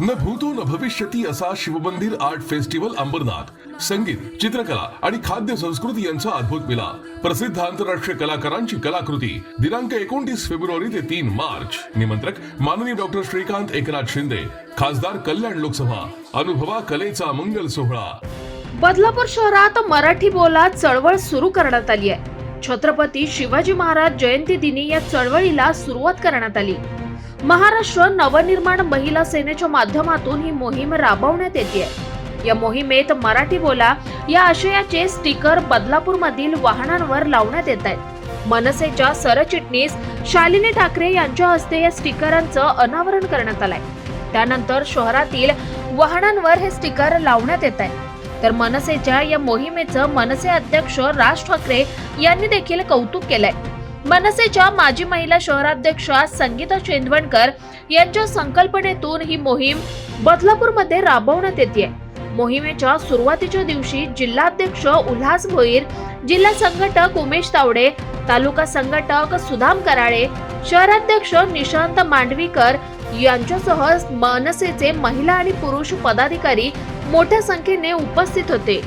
न भूतो न भविष्यती असा शिवमंदिर आर्ट फेस्टिवल अंबरनाथ. संगीत चित्रकला आणि खाद्य संस्कृती यांचा अद्भुत मिला प्रसिद्ध आंतरराष्ट्रीय कलाकारांची कलाकृती दिनांक एकोणतीस फेब्रुवारी ते तीन मार्च. निमंत्रक माननीय डॉक्टर श्रीकांत एकनाथ शिंदे खासदार कल्याण लोकसभा. अनुभवा कलेचा मंगल सोहळा. बदलापूर शहरात मराठी बोला चळवळ सुरू करण्यात आली आहे. छत्रपती शिवाजी महाराज जयंती दिनी या चळवळीला सुरुवात करण्यात आली. महाराष्ट्र नवनिर्माण महिला सेनेच्या माध्यमातून ही मोहीम राबवण्यात येते या मोहिमेत मराठी बोला या आशयाचे स्टिकर बदलापूर मधील वाहनांवर लावण्यात येत आहेत. मनसेच्या सरचिटणीस शालिनी ठाकरे यांच्या हस्ते या स्टिकरांचं अनावरण करण्यात आलंय. त्यानंतर शहरातील वाहनांवर हे स्टिकर लावण्यात येत आहे तर मनसेच्या या मोहिमेचं मनसे अध्यक्ष राज ठाकरे यांनी देखील कौतुक केलंय. मनसेच्या माजी महिला शहराध्यक्षा संगीता चेंदवणकर यांच्या संकल्पनेतून ही मोहीम बदलापूरमध्ये राबवण्यात येते. मोहिमेच्या सुरुवातीच्या दिवशी जिल्हाध्यक्ष उल्हास भोईर जिल्हा संघटक उमेश तावडे तालुका संघटक सुधाम कराळे शहराध्यक्ष निशांत मांडवीकर यांच्यासह मनसेचे महिला आणि पुरुष पदाधिकारी मोठ्या संख्येने उपस्थित होते.